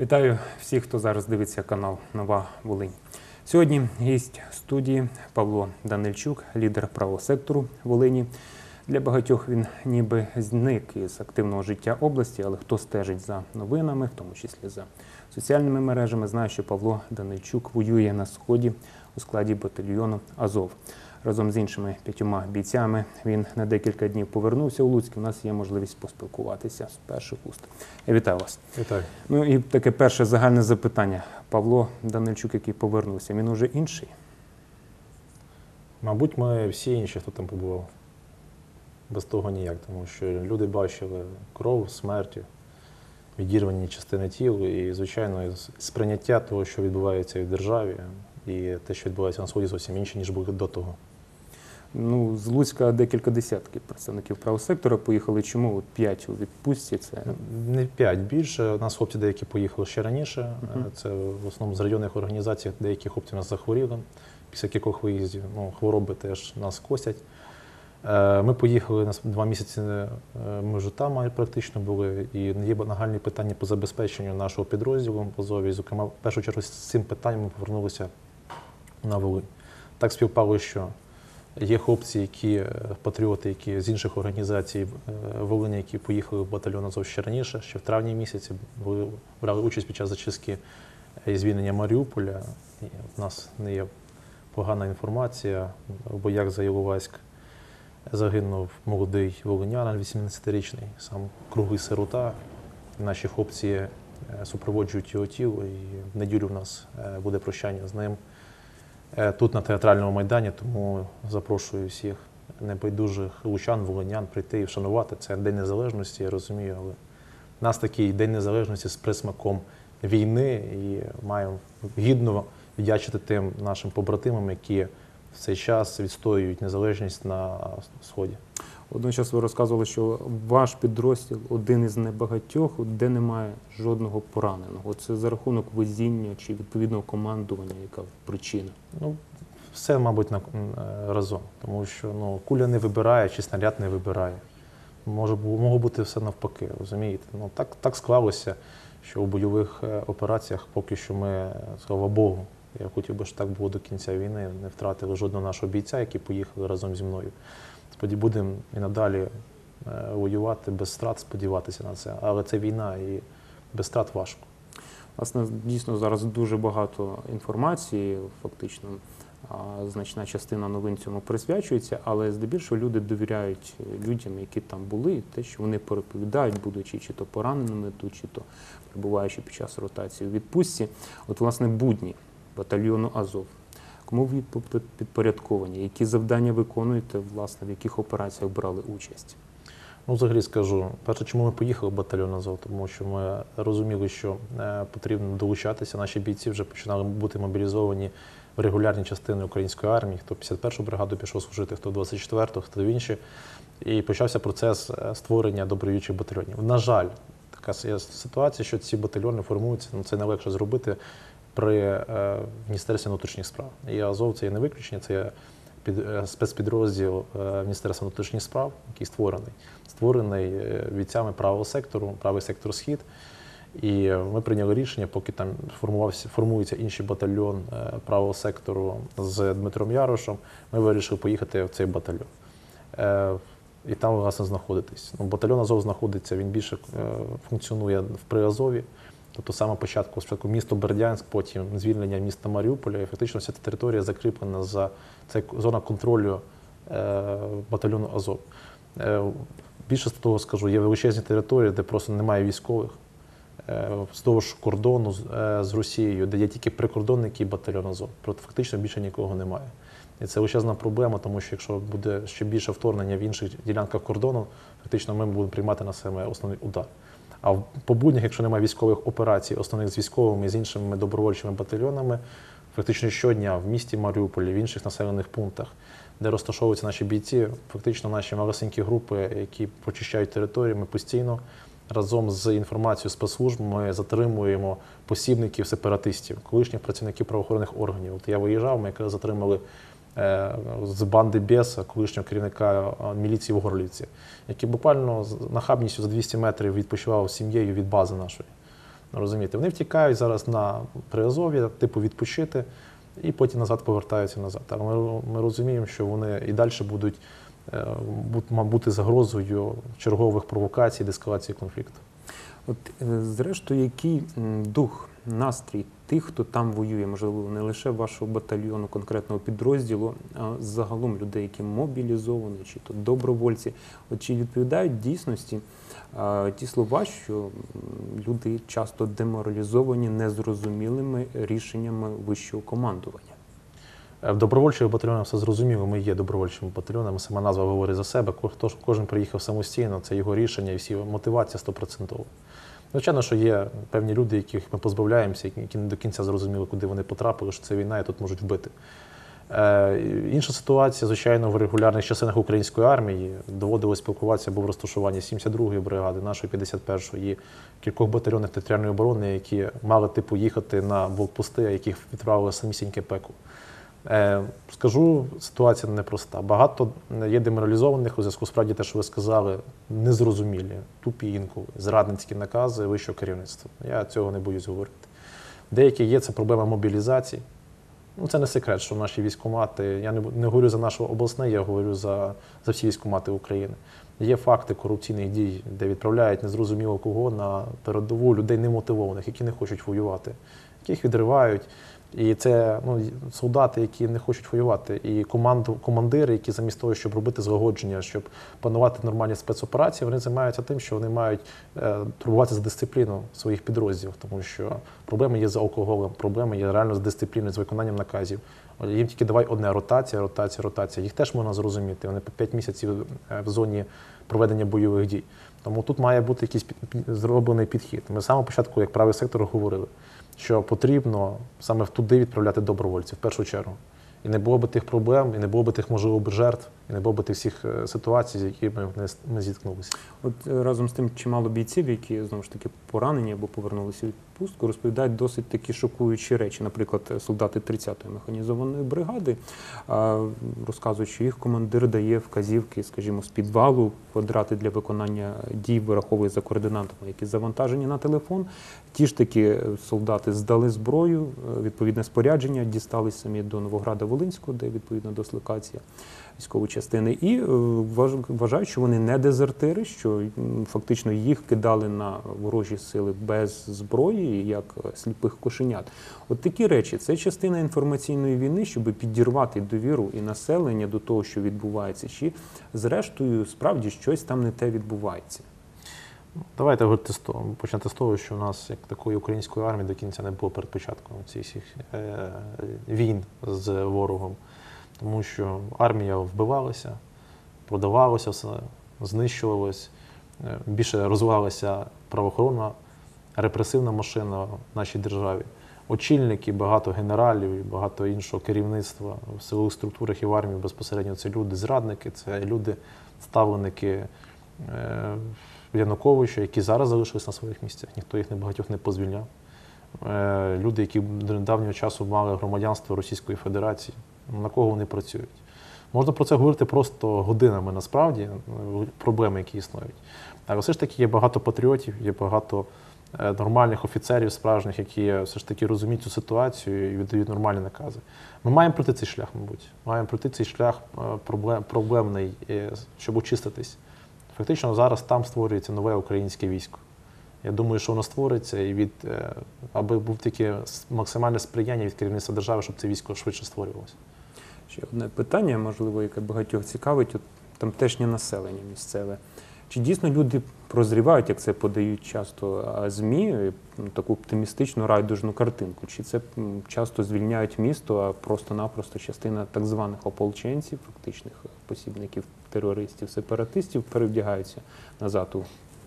Вітаю всіх, хто зараз дивиться канал Нова Волинь. Сьогодні гість студії Павло Данильчук, лідер правого сектору Волині. Для багатьох він ніби зник із активного життя області, але хто стежить за новинами, в тому числі за соціальними мережами, знає, що Павло Данильчук воює на сході у складі батальйону Азов. Разом з іншими п'ятьома бійцями він на декілька днів повернувся у Луцьк. У нас є можливість поспілкуватися з перших уст. Я вітаю вас. Вітаю. Ну і таке перше загальне запитання. Павло Данильчук, який повернувся, він уже інший. Мабуть, ми всі інші, хто там побував. Без того ніяк, тому що люди бачили кров, смерть, відірвані частини тіл і, звичайно, сприйняття того, що відбувається в державі, і те, що відбувається на сході, зовсім інше, ніж було до того. Ну, з Луцька декілька десятків представників правого сектора поїхали. Чому от п'ять у відпустці? Це Не п'ять більше. У нас хлопці деякі поїхали ще раніше. Мгм. Це в основному з районних організацій, деякі хлопці у нас захворіли після кількох виїздів. Ну, хвороби теж нас косять. Е, Ми поїхали на два місяці. е, Ми вже там практично були, і є нагальні питання по забезпеченню нашого підрозділу в Азові. Зокрема, в першу чергу з цим питанням ми повернулися на Волинь. Так співпало, що є хлопці, які е, патріоти, які з інших організацій е, Волині, які поїхали в батальйон Азов ще раніше, ще в травні місяці були, брали участь під час зачистки і звільнення Маріуполя. В нас не є погана інформація. В боях за Іловайськ загинув молодий волинянин, 18-річний, сам круглий сирота. Наші хлопці е, супроводжують його тіло, і в неділю в нас е, буде прощання з ним е, тут на театральному майдані, тому запрошую всіх небайдужих лучан, волинян прийти і вшанувати. Це День Незалежності, я розумію, але в нас такий День Незалежності з присмаком війни і маємо гідно віддячити тим нашим побратимам, які в цей час відстоюють незалежність на сході. Водночас ви розказували, що ваш підрозділ один із небагатьох, де немає жодного пораненого. Це за рахунок везіння чи відповідного командування, яка причина. Ну, все, мабуть, на, е, разом, тому що ну, куля не вибирає чи снаряд не вибирає. Може, могло бути все навпаки, розумієте? Ну, так, так склалося, що у бойових е, операціях поки що ми, слава Богу, я хотів би, щоб так було до кінця війни, не втратили жодного нашого бійця, які поїхали разом зі мною. Споді будемо і надалі е, воювати без страт, сподіватися на це. Але це війна і без страт важко. Власне, дійсно зараз дуже багато інформації, фактично значна частина новин цьому присвячується, але здебільшого люди довіряють людям, які там були, те, що вони переповідають, будучи чи то пораненими тут, чи то перебуваючи під час ротації у відпустці. От, власне, будні батальйону Азов. Кому ви підпорядковані? Які завдання виконуєте, власне, в яких операціях брали участь? Ну, взагалі скажу, перше, чому ми поїхали в батальйон Азов, тому що ми розуміли, що е, потрібно долучатися. Наші бійці вже починали бути мобілізовані в регулярні частини української армії. Хто 51-ту бригаду пішов служити, хто 24-ту, хто в інші. І почався процес е, створення добровільчих батальйонів. На жаль, така ситуація, що ці батальйони формуються. Ну це найлегше зробити при е, Міністерстві внутрішніх справ. І Азов це є не виключення, це є під, е, спецпідрозділ е, Міністерства внутрішніх справ, який створений, створений бійцями правого сектору, правий сектор Схід. І ми прийняли рішення, поки там формувався формується інший батальйон правого сектору з Дмитром Ярошем. Ми вирішили поїхати в цей батальйон. І там власне знаходитись. Ну, батальйон Азов знаходиться, він більше функціонує в Приазові. Тобто саме початку спочатку місто Бердянськ, потім звільнення міста Маріуполя, і фактично вся ця територія закріплена за це зона контролю е, батальйону Азов. Е, більше з того скажу, є величезні території, де просто немає військових. Е, вздовж кордону з, е, з Росією, де є тільки прикордонники і батальйон Азов. Проте фактично більше нікого немає. І це величезна проблема, тому що якщо буде ще більше вторгнення в інших ділянках кордону, фактично ми будемо приймати на себе основний удар. А в- буднях, якщо немає військових операцій, основних з військовими з іншими добровольчими батальйонами, фактично щодня в місті Маріуполі, в інших населених пунктах, де розташовуються наші бійці, фактично наші малесенькі групи, які почищають територію, ми постійно разом з інформацією спецслужб затримуємо посібників сепаратистів, колишніх працівників правоохоронних органів. От я виїжджав, ми якраз затримали з банди Беса, колишнього керівника е, міліції в Горлівці, який буквально нахабністю за 200 метрів відпочивав сім'єю від бази нашої. Розумієте, вони втікають зараз на Приазов'я, типу відпочити, і потім назад повертаються назад. Але ми, ми розуміємо, що вони і далі будуть е, бути загрозою чергових провокацій, деескалації конфлікту. От е, зрештою, який дух, настрій тих, хто там воює, можливо, не лише вашого батальйону, конкретного підрозділу, а загалом людей, які мобілізовані, чи то добровольці, чи відповідають дійсності ті слова, що люди часто деморалізовані незрозумілими рішеннями вищого командування? Е, В добровольчих батальйонах все зрозуміло. Ми є добровольчими батальйонами. Сама назва говорить за себе. Кожен приїхав самостійно, це його рішення і всі мотивація стопроцентова. Звичайно, що є певні люди, яких ми позбавляємося, які- не до кінця зрозуміли, куди вони потрапили, що це війна, і тут можуть вбити. Е, інша ситуація, звичайно, в регулярних частинах української армії доводилось спілкуватися, був розташування 72-ї бригади, нашої 51-ї кількох батальйонів територіальної оборони, які мали типу їхати на блокпости, а яких відправили самісіньке пекло. Е, скажу, ситуація непроста. Багато є деморалізованих у зв'язку справді те, що ви сказали, незрозумілі, тупі інколи, зрадницькі накази вищого керівництва. Я цього не боюсь говорити. Деякі є це проблема мобілізації. Ну, це не секрет, що наші військкомати, я не, не говорю за наше обласне, я говорю за, за всі військкомати України. Є факти корупційних дій, де відправляють незрозуміло кого на передову людей немотивованих, які не хочуть воювати, яких відривають. І це ну, солдати, які не хочуть воювати, і команду, командири, які замість того, щоб робити злагодження, щоб панувати нормальні спецоперації, вони займаються тим, що вони мають е, турбуватися за дисципліну своїх підрозділів, тому що проблеми є з алкоголем, проблеми є реально з дисципліною, з виконанням наказів. Їм тільки давай одне ротація, ротація, ротація. Їх теж можна зрозуміти. Вони по 5 місяців е, в зоні проведення бойових дій. Тому тут має бути якийсь під- зроблений підхід. Ми з самого початку, як правий сектор, говорили, що потрібно саме туди відправляти добровольців в першу чергу. І не було би тих проблем, і не було би тих можливо жертв, і не було би тих всіх е, ситуацій, з якими ми, ми зіткнулися. От е, разом з тим чимало бійців, які знову ж таки поранені або повернулися в відпустку, розповідають досить такі шокуючі речі. Наприклад, солдати 30-ї механізованої бригади розказують, що їх командир дає вказівки, скажімо, з підвалу квадрати для виконання дій вираховує за координатами, які завантажені на телефон. Ті ж таки е, солдати здали зброю, відповідне спорядження, дістались самі до Новограда Волинського, де відповідно дислокація військової частини, і е, вважають, що вони не дезертири, що фактично їх кидали на ворожі сили без зброї, як е, сліпих кошенят. От такі речі це частина інформаційної війни, щоб підірвати довіру і населення до того, що відбувається, чи зрештою справді щось там не те відбувається. Давайте говорити почати з того, що у нас як такої української армії до кінця не було перед початком цих всіх е, війн з ворогом. Тому що армія вбивалася, продавалася все, знищувалась, е, більше розвивалася правоохоронна репресивна машина в нашій державі. Очільники, багато генералів і багато іншого керівництва в силових структурах і в армії безпосередньо це люди зрадники, це люди, ставленики е, Януковича, які зараз залишились на своїх місцях. Ніхто їх не багатьох не позвільняв. Е, Люди, які до недавнього часу мали громадянство Російської Федерації, на кого вони працюють. Можна про це говорити просто годинами насправді, проблеми, які існують. Але все ж таки є багато патріотів, є багато е, нормальних офіцерів справжніх, які все ж таки розуміють цю ситуацію і віддають нормальні накази. Ми маємо пройти цей шлях, мабуть. Маємо пройти цей шлях е, проблем, проблемний, е, щоб очиститись. Фактично зараз там створюється нове українське військо. Я думаю, що воно створиться, і від аби був таке максимальне сприяння від керівництва держави, щоб це військо швидше створювалося. Ще одне питання, можливо, яке багатьох цікавить, от тамтешнє населення місцеве. Чи дійсно люди прозрівають, як це подають часто ЗМІ, таку оптимістичну райдужну картинку? Чи це часто звільняють місто, а просто-напросто частина так званих ополченців, фактичних е, посібників терористів, сепаратистів, перевдягаються назад у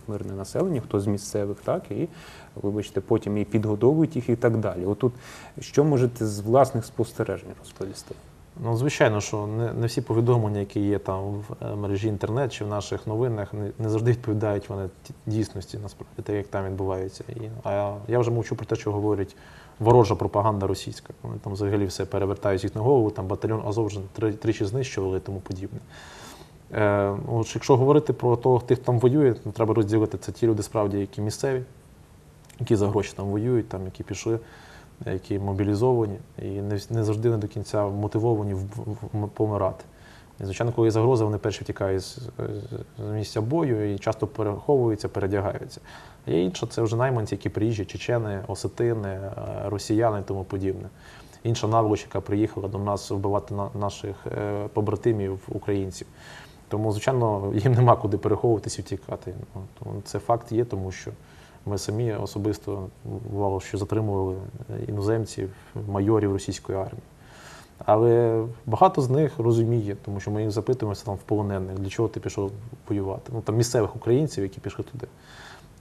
мирне населення, хто з місцевих, так, і, вибачте, потім і підгодовують їх і так далі. Отут що можете з власних спостережень розповісти? Ну, звичайно, що не, не всі повідомлення, які є там в е, мережі інтернет чи в наших новинах, не, не завжди відповідають вони ті- дійсності, насправді, те, як там відбувається. І, а я вже мовчу про те, що говорить ворожа пропаганда російська. Вони там взагалі все перевертають їх на голову, там батальйон Азов вже три, тричі знищували і тому подібне. Е, от, якщо говорити про того, хто там воює, то треба розділити це ті люди, справді, які місцеві, які за гроші там воюють, там, які пішли, які мобілізовані і не, не завжди не до кінця мотивовані помирати. І, звичайно, коли є загроза, вони перші втікають з, з- місця бою і часто переховуються, передягаються. А є інше, це вже найманці, які приїжджі, чечени, осетини, е, росіяни і тому подібне. Інша наволоч, яка приїхала до нас вбивати на- наших е, побратимів, українців. Тому, звичайно, їм нема куди переховуватися і втікати. Ну, Це факт є, тому що ми самі особисто бувало, що затримували іноземців, майорів російської армії. Але багато з них розуміє, тому що ми їх запитуємося там в полонених, для чого ти пішов воювати. Ну там місцевих українців, які пішли туди.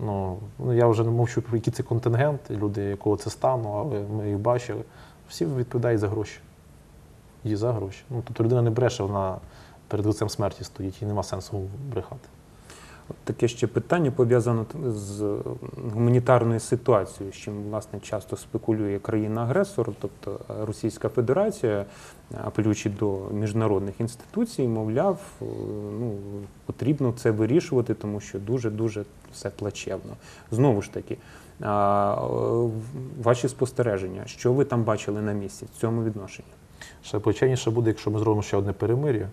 Ну, ну я вже не мовчу про який це контингент, люди якого це стану, але ми їх бачили. Всі відповідають за гроші. І за гроші. Ну, тобто людина не бреше, вона перед лицем смерті стоїть і нема сенсу брехати. Таке ще питання пов'язане з гуманітарною ситуацією, з чим власне часто спекулює країна-агресор, тобто Російська Федерація, апелюючи до міжнародних інституцій, мовляв, е, ну потрібно це вирішувати, тому що дуже дуже все плачевно. Знову ж таки, е, ваші спостереження, що ви там бачили на місці в цьому відношенні? Ще плачевніше буде, якщо ми зробимо ще одне перемир'я,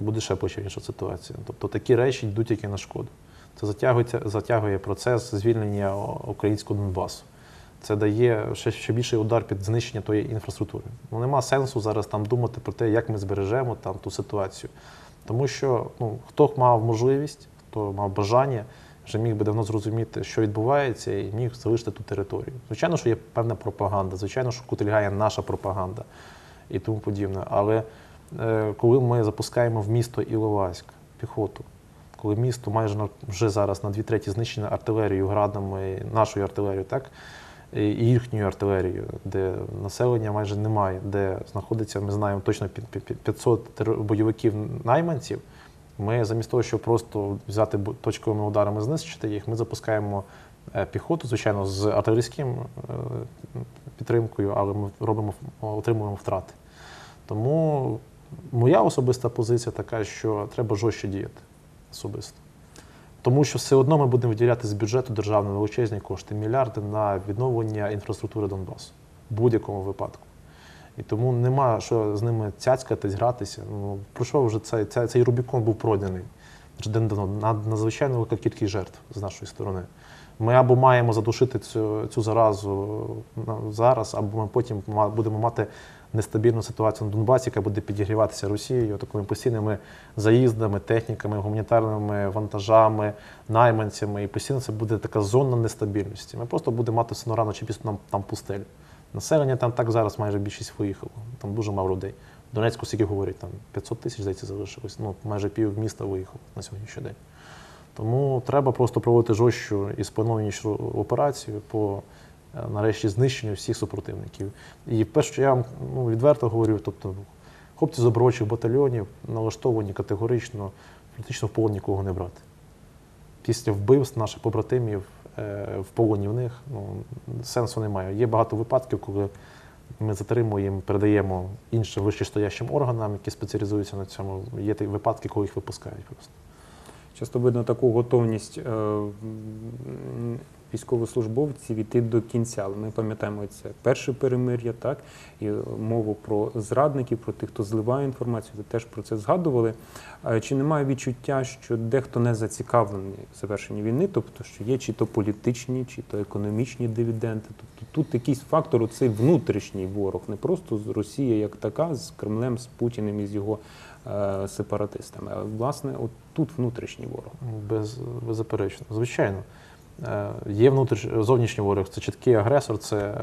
то буде ще плачевніша ситуація. Тобто такі речі йдуть тільки на шкоду. Це затягується, затягує процес звільнення українського Донбасу. Це дає ще, ще більший удар під знищення тої інфраструктури. Ну нема сенсу зараз там думати про те, як ми збережемо там ту ситуацію. Тому що ну, хто мав можливість, хто мав бажання, вже міг би давно зрозуміти, що відбувається, і міг залишити ту територію. Звичайно, що є певна пропаганда, звичайно, що кутильгає наша пропаганда і тому подібне. Але коли ми запускаємо в місто Іловайськ піхоту, коли місто майже вже зараз на дві треті знищене артилерією, градами, нашою артилерією, так? І їхньою артилерією, де населення майже немає, де знаходиться, ми знаємо точно під- під- під 500 бойовиків найманців. Ми замість того, щоб просто взяти точковими ударами знищити їх, ми запускаємо е, піхоту, звичайно, з артилерійським е, підтримкою, але ми робимо отримуємо втрати. Тому моя особиста позиція така, що треба жорстче діяти особисто. Тому що все одно ми будемо виділяти з бюджету державної величезні кошти, мільярди на відновлення інфраструктури Донбасу в будь-якому випадку. І тому нема що з ними цяцькатись, гратися. Ну, пройшов вже цей, цей, цей Рубікон був пройдений вже давно. На надзвичайно велика кількість жертв з нашої сторони. Ми або маємо задушити цю, цю заразу зараз, або ми потім будемо мати нестабільну ситуацію на Донбасі, яка буде підігріватися Росією такими постійними заїздами, техніками, гуманітарними вантажами, найманцями. І постійно це буде така зона нестабільності. Ми просто будемо мати все рано чи пізно там, там пустелю. Населення там так зараз майже більшість виїхало. Там дуже мало людей. В Донецьку скільки говорять, там 500 тисяч, здається, залишилось. Ну, майже пів міста виїхало на сьогоднішній день. Тому треба просто проводити жорстчу і спланованішу операцію по нарешті знищенню всіх супротивників. І перше, що я вам ну, відверто говорю, тобто хлопці з добровольчих батальйонів налаштовані категорично політично в полон нікого не брати. Після вбивств наших побратимів е, в полоні в них ну, сенсу немає. Є багато випадків, коли ми затримуємо, передаємо іншим вищестоящим органам, які спеціалізуються на цьому. Є такі випадки, коли їх випускають просто. Часто видно таку готовність е, військовослужбовців іти до кінця. Але ми пам'ятаємо це перше перемир'я, так і е, мову про зрадників, про тих, хто зливає інформацію. Ви теж про це згадували. Е, Чи немає відчуття, що дехто не зацікавлений в завершенні війни, тобто що є чи то політичні, чи то економічні дивіденди? Тобто тут якийсь фактор, оцей внутрішній ворог, не просто з Росія як така, з Кремлем, з Путіним і з його е, сепаратистами. А власне, от тут внутрішній ворог. Без, беззаперечно. Звичайно. Е, Є внутріш... зовнішній ворог, це чіткий агресор, це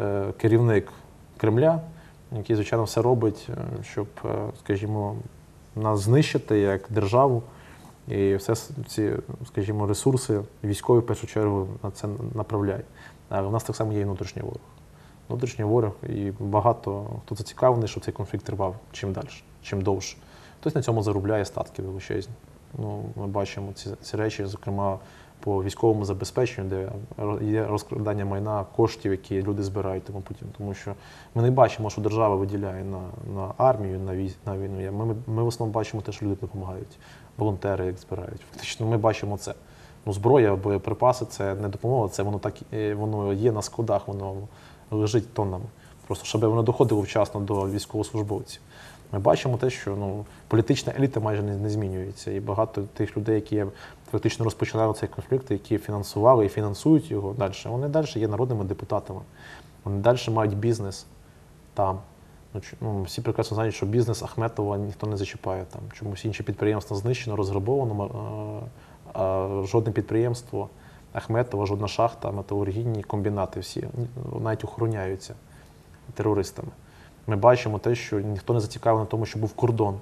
е, керівник Кремля, який, звичайно, все робить, е, щоб, е, скажімо, нас знищити як державу. І все ці, скажімо, ресурси військові в першу чергу на це направляють. Але в нас так само є і внутрішній ворог. Внутрішній ворог, і багато хто зацікавлений, щоб цей конфлікт тривав чим далі, чим довше. Хтось на цьому заробляє статки величезні. Ну, ми бачимо ці, ці речі, зокрема по військовому забезпеченню, де є розкрадання майна, коштів, які люди збирають, тому потім. Тому що ми не бачимо, що держава виділяє на, на армію, на, вій, на війну. Я- Ми, ми в основному бачимо те, що люди допомагають, волонтери як збирають. Фактично, ми бачимо це. Ну, зброя, боєприпаси це не допомога, це воно так е, воно є на складах, воно лежить тоннами. Просто щоб воно доходило вчасно до військовослужбовців. Ми бачимо те, що ну, політична еліта майже не, не змінюється. І багато тих людей, які фактично розпочинали цей конфлікт, які фінансували і фінансують його далі, вони далі є народними депутатами. Вони далі мають бізнес там. Ну, ну, всі прекрасно знають, що бізнес Ахметова ніхто не зачіпає. Там чомусь інші підприємства знищено, розграбовано. а, жодне підприємство Ахметова, жодна шахта, металургійні комбінати всі навіть охороняються терористами. Ми бачимо те, що ніхто не зацікавлений в тому, що був кордон,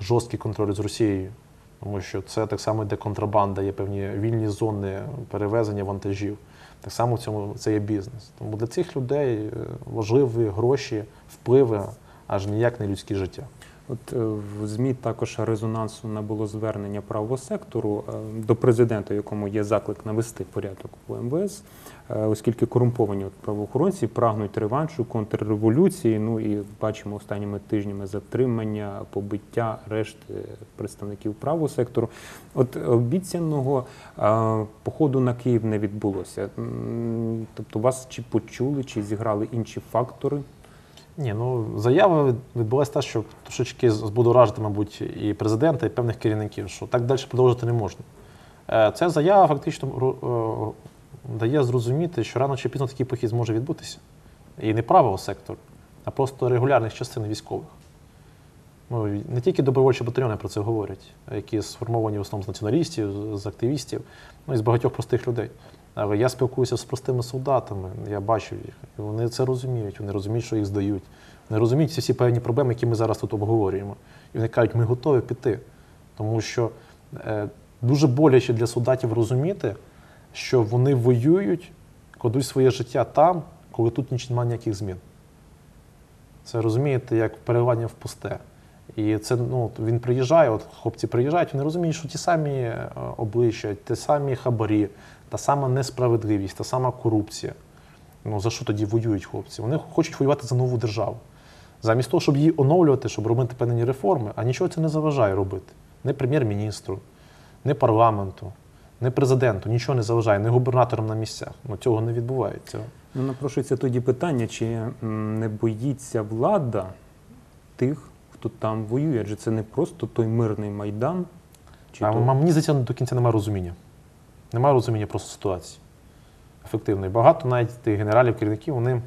жорсткий контроль з Росією. Тому що це так само йде контрабанда, є певні вільні зони перевезення вантажів. Так само в цьому це є бізнес. Тому для цих людей е, важливі гроші, впливи, аж ніяк не людське життя. От е, в ЗМІ також резонансу набуло звернення правого сектору е, до президента, якому є заклик навести порядок у МВС, е, оскільки корумповані от правоохоронці прагнуть реваншу, контрреволюції. Ну і бачимо останніми тижнями затримання, побиття решти представників правого сектору. От обіцяного походу на Київ не відбулося. Тобто вас чи почули, чи зіграли інші фактори? Ні, ну заява відбулася та, що трошечки збудоражити, мабуть, і президента, і певних керівників, що так далі продовжити не можна. Е, Ця заява фактично е, дає зрозуміти, що рано чи пізно такий похід зможе відбутися. І не правого сектору, а просто регулярних частин військових. Ну, не тільки добровольчі батальйони про це говорять, які сформовані в основному з націоналістів, з активістів, ну і з багатьох простих людей. Але я спілкуюся з простими солдатами, я бачив їх. І вони це розуміють, вони розуміють, що їх здають. Вони розуміють всі ці певні проблеми, які ми зараз тут обговорюємо. І вони кажуть, ми готові піти. Тому що е, дуже боляче для солдатів розуміти, що вони воюють, кладуть своє життя там, коли тут ніч немає ніяких змін. Це розумієте, як переливання в пусте. І це ну, він приїжджає, от хлопці приїжджають, вони розуміють, що ті самі е, обличчя, ті самі хабарі, та сама несправедливість, та сама корупція. Ну за що тоді воюють хлопці? Вони хочуть воювати за нову державу. Замість того, щоб її оновлювати, щоб робити певні реформи, а нічого це не заважає робити. Не прем'єр-міністру, не парламенту, не президенту, нічого не заважає, не губернаторам на місцях. Ну цього не відбувається. Ну, напрошується тоді питання, чи не боїться влада тих, хто там воює? Адже це не просто той мирний майдан, чи А то... мені здається, до кінця немає розуміння. Немає розуміння просто ситуації. Ефективної. Багато навіть тих генералів, керівників, вони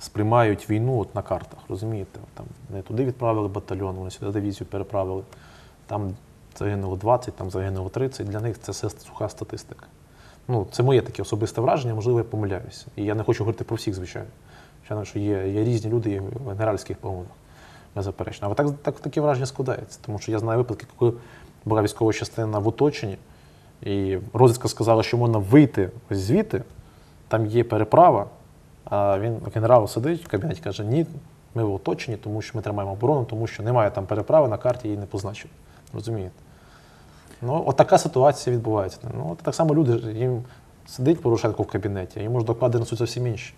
сприймають війну от на картах, розумієте? Там не туди відправили батальйон, вони сюди дивізію переправили. Там загинуло 20, там загинуло 30. Для них це все суха статистика. Ну, це моє таке особисте враження, можливо, я помиляюся. І я не хочу говорити про всіх, звичайно. Звичайно, що є, є різні люди в генеральських погонах. Беззаперечно. Але так, так таке враження складається, тому що я знаю випадки, коли була військова частина в оточенні, і розвідка сказала, що можна вийти ось звідти, там є переправа, а він генерал сидить в кабінеті каже, ні, ми в оточенні, тому що ми тримаємо оборону, тому що немає там переправи, на карті її не позначили. Розумієте? Ну, от така ситуація відбувається. Ну, от так само люди, їм сидить Порошенко в кабінеті, йому ж доклади несуть зовсім інші.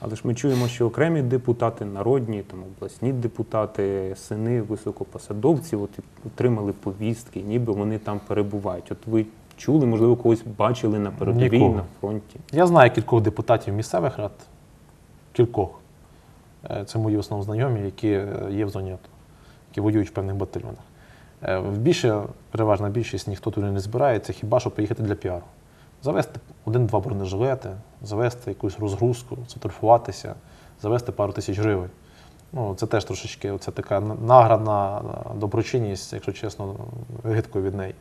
Але ж ми чуємо, що окремі депутати, народні, там обласні депутати, сини високопосадовців от, отримали повістки, ніби вони там перебувають. От ви чули, можливо, когось бачили на передовій, Нікого. на фронті. Я знаю кількох депутатів місцевих рад, кількох. Е, Це мої основні знайомі, які е, є в зоні АТО, які воюють в певних батальйонах. Е, В більше, переважна більшість ніхто туди не збирається, хіба що поїхати для піару. Завести один-два бронежилети, завести якусь розгрузку, сфотографуватися, завести пару тисяч гривень. Ну, це теж трошечки це така награна доброчинність, якщо чесно, гидко від неї.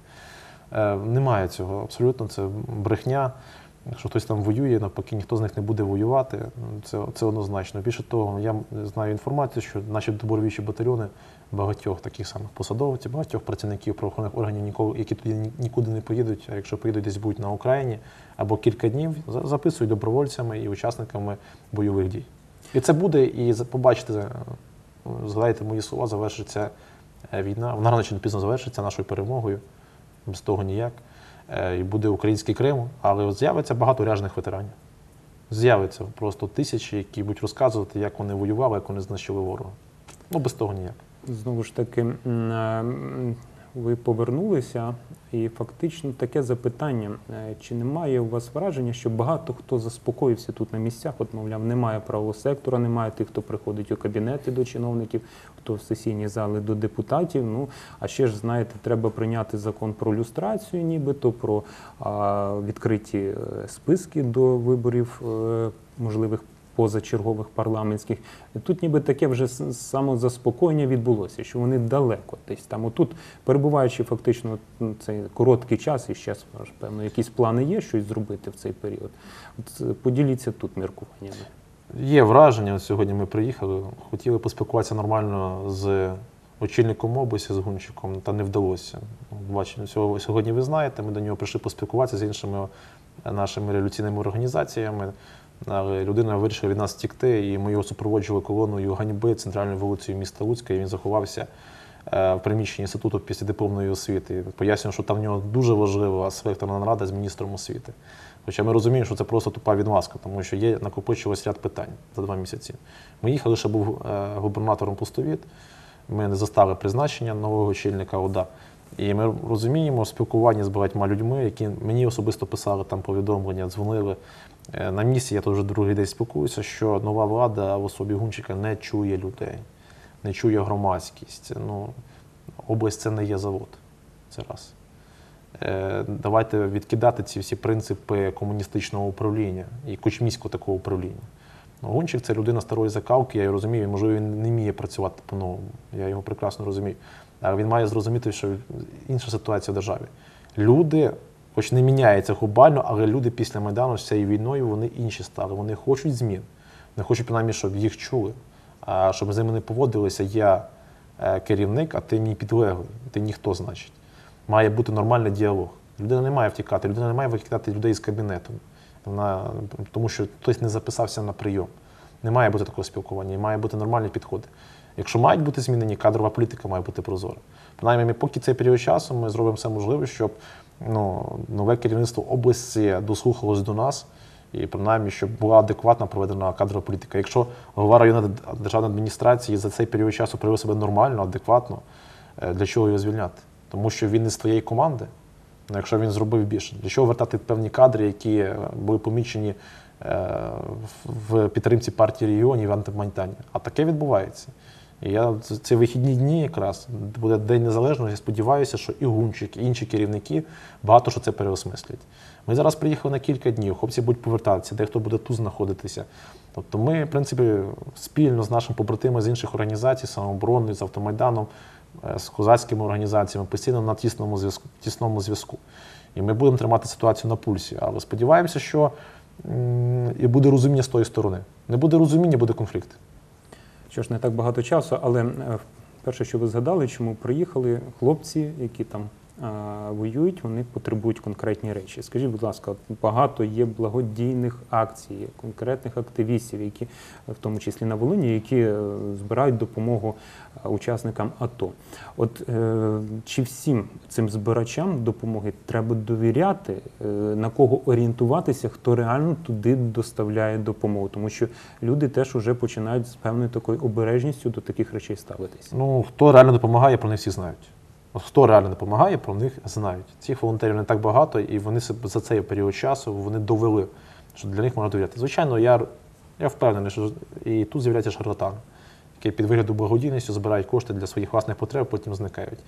Е, Немає цього абсолютно. Це брехня. Якщо хтось там воює, навпаки, ніхто з них не буде воювати. Це, це однозначно. Більше того, я знаю інформацію, що наші добровольчі батальйони багатьох таких самих посадовців, багатьох працівників правоохоронних органів, ніколи, які туди нікуди не поїдуть, а якщо поїдуть десь будуть на Україні або кілька днів, записують добровольцями і учасниками бойових дій. І це буде, і побачите, е, згадайте мої слова, завершиться е, війна. Вона рано чи не пізно завершиться нашою перемогою. Без того ніяк. Е, І буде український Крим, але з'явиться багато ряжних ветеранів. З'явиться просто тисячі, які будуть розказувати, як вони воювали, як вони знищили ворога. Ну, без того ніяк. Знову ж таки, е, ви повернулися, і фактично таке запитання: е, чи немає у вас враження, що багато хто заспокоївся тут на місцях? От, мовляв, немає правого сектора, немає тих, хто приходить у кабінети до чиновників, хто в сесійні зали до депутатів. Ну а ще ж знаєте, треба прийняти закон про люстрацію, нібито про а, відкриті е, списки до виборів е, можливих позачергових парламентських. Тут ніби таке вже самозаспокоєння відбулося, що вони далеко десь там. Отут, перебуваючи фактично ну, цей короткий час, і ще певно, якісь плани є щось зробити в цей період. От, е, поділіться тут міркуваннями. Є враження. Сьогодні ми приїхали, хотіли поспілкуватися нормально з очільником області, з Гунчиком, та не вдалося. Бачимо, сьогодні- сьогодні ви знаєте, ми до нього прийшли поспілкуватися з іншими нашими революційними організаціями. Але людина вирішила від нас втікти, і ми його супроводжували колоною ганьби центральною вулицею міста Луцька, і він заховався е, в приміщенні інституту післядипломної освіти. Пояснюю, що там в нього дуже важлива селекторна нарада з міністром освіти. Хоча ми розуміємо, що це просто тупа відмазка, тому що є накопичилось ряд питань за два місяці. Ми їхали, ще був е, губернатором Пустовіт. Ми не застали призначення нового очільника ОДА. І ми розуміємо в спілкуванні з багатьма людьми, які мені особисто писали там повідомлення, дзвонили. Е, На місці я теж другий день спілкуюся, що нова влада в особі Гунчика не чує людей, не чує громадськість. Ну, область це не є завод. Це раз. Е, Давайте відкидати ці всі принципи комуністичного управління і кучміського такого управління. Ну, Гунчик це людина старої закалки, я його розумію, можливо, він не вміє працювати по-новому. Я його прекрасно розумію. Але він має зрозуміти, що інша ситуація в державі. Люди, хоч не міняється глобально, але люди після Майдану з цією війною вони інші стали. Вони хочуть змін. Не хочуть, принаймні, щоб їх чули. Щоб з ними не поводилися, я е, керівник, а ти мій підлеглий. Ти ніхто, значить. Має бути нормальний діалог. Людина не має втікати, людина не має викидати людей з кабінету. Вона, тому що хтось не записався на прийом. Не має бути такого спілкування, і має бути нормальні підходи. Якщо мають бути змінені, кадрова політика має бути прозора. Принаймні, поки цей період часу ми зробимо все можливе, щоб ну, нове керівництво області дослухалось до нас, і принаймні, щоб була адекватно проведена кадрова політика. Якщо голова районної державної адміністрації за цей період часу проявив себе нормально, адекватно, е, для чого його звільняти? Тому що він не з твоєї команди. Ну, якщо він зробив більше, для чого вертати певні кадри, які е, були помічені е, в- підтримці партії регіонів антимайдані? А таке відбувається. Я ці вихідні дні якраз буде День Незалежності. я Сподіваюся, що і Гунчик, і інші керівники багато що це переосмислять. Ми зараз приїхали на кілька днів, хлопці будуть повертатися, дехто буде тут знаходитися. Тобто ми, в принципі, спільно з нашими побратимами з інших організацій, самообороною, з автомайданом, е, з козацькими організаціями, постійно на тісному зв'язку. Тісному зв'язку. І ми будемо тримати ситуацію на пульсі. Але сподіваємося, що і буде розуміння з тої сторони. Не буде розуміння, буде конфлікт. Що ж не так багато часу, але е, перше, що ви згадали, чому приїхали хлопці, які там воюють, вони потребують конкретні речі. Скажіть, будь ласка, багато є благодійних акцій, конкретних активістів, які в тому числі на Волині, які е, збирають допомогу е, учасникам АТО. От е, чи всім цим збирачам допомоги треба довіряти, на кого орієнтуватися, хто реально туди доставляє допомогу? Тому що люди теж вже починають з певною такою обережністю до таких речей ставитися. Ну, хто реально допомагає, про них всі знають. Хто реально допомагає, про них знають. Цих волонтерів не так багато, і вони за цей період часу вони довели, що для них можна довіряти. Звичайно, я, я впевнений, що і тут з'являються шарлатани, які під вигляду благодійністю збирають кошти для своїх власних потреб, потім зникають.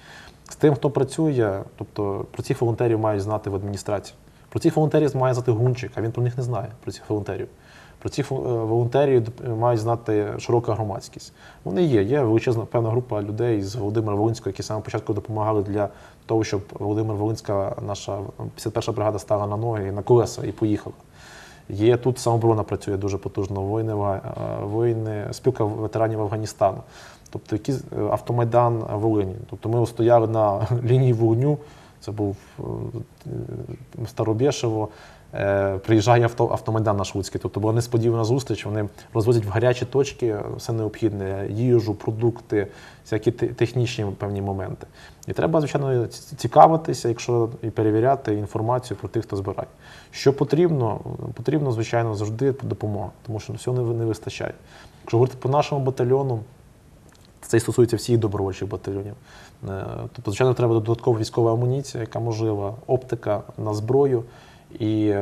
З тим, хто працює, тобто про цих волонтерів мають знати в адміністрації. Про цих волонтерів має знати гунчик, а він про них не знає, про цих волонтерів. Про цих е, волонтерів мають знати широка громадськість. Вони є. Є величезна певна група людей з Володимира Волинського, які саме початку допомагали для того, щоб Володимир Волинська, наша 51-ша бригада стала на ноги, на колеса і поїхала. Є тут самооборона працює дуже потужно. Воїни, е, воїни, спілка ветеранів Афганістану. Тобто які е, автомайдан Волині. Тобто ми стояли на лінії вогню. Це був е, е, Старобєшево. Е, Приїжджає авто, автомайдан наш Луцький. Тобто була несподівана зустріч. Вони розвозять в гарячі точки все необхідне: їжу, продукти, всякі технічні певні моменти. І треба, звичайно, цікавитися, якщо і перевіряти інформацію про тих, хто збирає. Що потрібно? Потрібно, звичайно, завжди допомога, тому що всього не, не вистачає. Якщо говорити по нашому батальйону, Це і стосується всіх добровольчих батальйонів. Е, Тобто, звичайно, треба додаткова військова амуніція, яка можлива, оптика на зброю і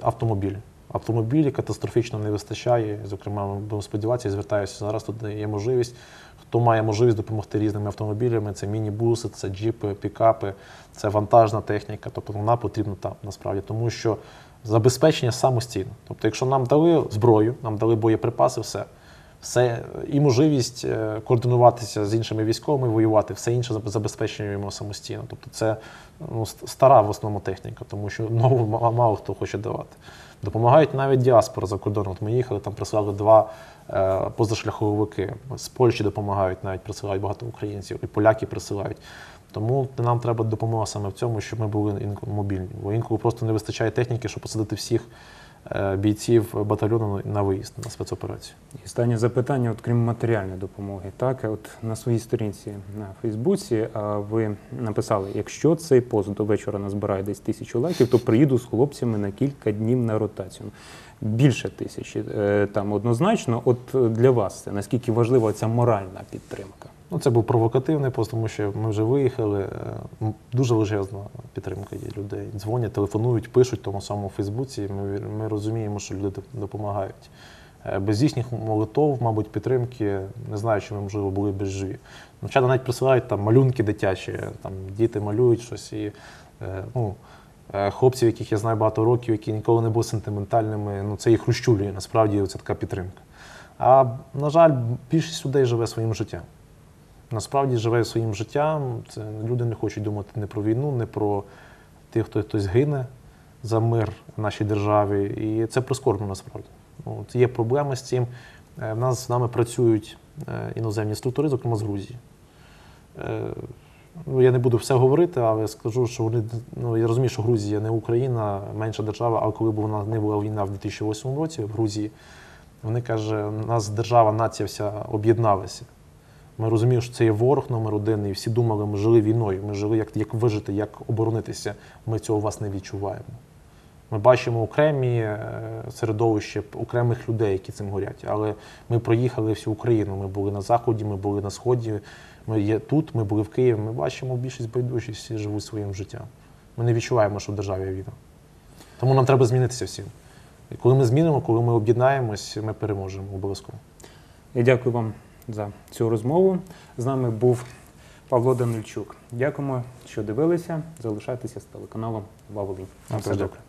автомобіль. Автомобілі катастрофічно не вистачає. Зокрема, ми будемо сподіватися, і звертаюся зараз. Тут є можливість. Хто має можливість допомогти різними автомобілями, це міні-буси, це джіпи, пікапи, це вантажна техніка. Тобто вона потрібна там насправді, тому що забезпечення самостійно. Тобто, якщо нам дали зброю, нам дали боєприпаси, все. Все і можливість е, координуватися з іншими військовими, воювати, все інше заб- забезпечуємо самостійно. Тобто це ну, стара в основному техніка, тому що нову мало хто хоче давати. Допомагають навіть діаспора за кордоном. От ми їхали, там прислали два е, позашляховики. З Польщі допомагають, навіть присилають багато українців, і поляки присилають. Тому нам треба допомога саме в цьому, щоб ми були мобільні. Бо інколи просто не вистачає техніки, щоб посадити всіх бійців батальйону на виїзд на спецоперацію. І останнє запитання, от крім матеріальної допомоги, так от на своїй сторінці на Фейсбуці ви написали: якщо цей пост до вечора назбирає десь тисячу лайків, то приїду з хлопцями на кілька днів на ротацію. Більше тисячі е, там однозначно. От е, для вас це наскільки важлива ця моральна підтримка? Ну, це був провокативний пост, тому що ми вже виїхали. е, Дуже величезна підтримка є людей. Дзвонять, телефонують, пишуть тому самому Фейсбуці. Ми, ми розуміємо, що люди допомагають. Е, Без їхніх молитов, мабуть, підтримки, не знаю, чи ми, можливо, були б живі. Навчата навіть присилають там малюнки дитячі, там діти малюють щось і е, ну, е, хлопців, яких я знаю багато років, які ніколи не були сентиментальними, ну це їх розчулює, насправді це така підтримка. А на жаль, більшість людей живе своїм життям. Насправді живе своїм життям. Це люди не хочуть думати не про війну, не про тих, хто хтось гине за мир в нашій державі. І це прискорбно насправді. От є проблеми з цим. Е, В нас з нами працюють е, іноземні структури, зокрема з Грузії. Е, Ну, я не буду все говорити, але скажу, що вони ну я розумію, що Грузія не Україна, менша держава. А коли б вона не була війна в 2008 році в Грузії, вони каже, у нас держава, нація вся об'єдналася. Ми розуміємо, що це є ворог номер один, і всі думали, ми жили війною, ми жили як, як вижити, як оборонитися. Ми цього вас не відчуваємо. Ми бачимо окремі е, середовища окремих людей, які цим горять. Але ми проїхали всю Україну. Ми були на заході, ми були на сході. Ми є тут, ми були в Києві. Ми бачимо більшість байдужість, всі живуть своїм життям. Ми не відчуваємо, що в державі війна. Тому нам треба змінитися всім. І коли ми змінимо, коли ми об'єднаємось, ми переможемо обов'язково. Я дякую вам за цю розмову. З нами був Павло Данильчук. Дякуємо, що дивилися. Залишайтеся з телеканалом Ваволинь. Вам теж дякую.